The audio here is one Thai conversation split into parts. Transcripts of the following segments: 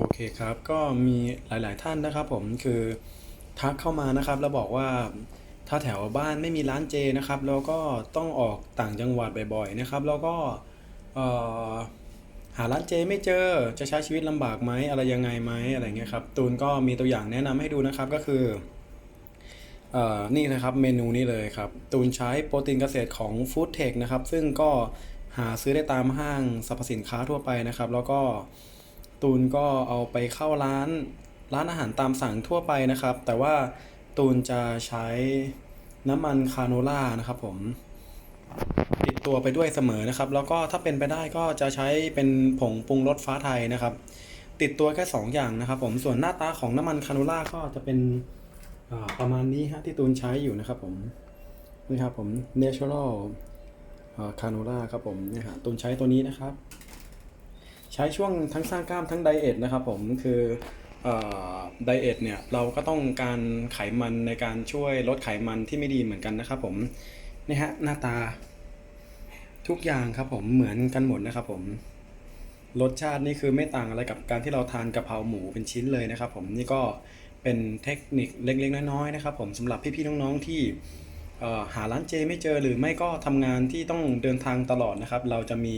โอเคครับ ก็มีหลาย ๆ ท่านนะครับ ผมคือทักเข้ามานะครับแล้วบอกว่าถ้าแถวบ้านไม่มีร้านเจนะครับแล้วก็ต้องออกต่างจังหวัดบ่อยๆนะครับ แล้วก็หาร้านเจไม่เจอจะใช้ชีวิตลำบากไหมอะไรยังไงไหมอะไรเงี้ยครับตูนก็มีตัวอย่างแนะนำให้ดูนะครับก็คือเอ่อนี่นะครับเมนูนี้เลยครับ ตูนใช้โปรตีนเกษตรของ Food Tech นะครับ ซึ่งก็หาซื้อได้ตามห้างสรรพสินค้าทั่วไปนะครับ แล้วก็ ตูนก็เอาไปเข้าร้านร้านอาหารตามสั่งทั่วไปนะครับ แต่ว่าตูนจะใช้น้ำมันคาโนล่านะครับผมติดตัวไปด้วยเสมอนะครับ แล้วก็ถ้าเป็นไปได้ก็จะใช้เป็นผงปรุงรสฟ้าไทยนะครับ ติดตัวแค่2อย่างนะครับผมส่วนหน้าตาของน้ำมันคาโนล่าก็จะเป็นประมาณนี้ฮะที่ตูนใช้อยู่นะครับผมนี่ครับผม natural คาโนล่าครับผมนี่ฮะตูนใช้ตัวนี้นะครับ ช้ช่วงทั้งสร้างกล้ามทั้งไดเอทนะครับผมคือไดเอทเนี่ยเราก็ต้องการไขมันในการช่วยลดไขมันที่ไม่ดีเหมือนกันนะครับผมนี่ฮะหน้าตาทุกอย่างครับผมเหมือนกันหมดนะครับผมรสชาตินี่คือไม่ต่างอะไรกับการที่เราทานกะเพราหมูเป็นชิ้นเลยนะครับผมนี่ก็เป็นเทคนิคเล็กๆน้อยๆนะครับผมสำหรับพี่ๆน้องๆที่หาร้านเจไม่เจอหรือไม่ก็ทำงานที่ต้องเดินทางตลอดนะครับ เราจะมี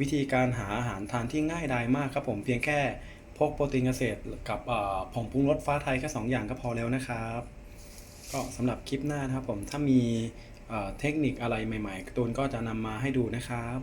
วิธีการหาอาหารทานที่ง่ายดายมากครับผมเพียงแค่พกโปรตีนเกษตรกับผงปรุงรสฟ้าไทยแค่2อย่างก็พอแล้วนะครับ ก็สำหรับคลิปหน้านะครับผมถ้ามีเทคนิคอะไรใหม่ ๆ ตูนก็จะนำมาให้ดูนะครับ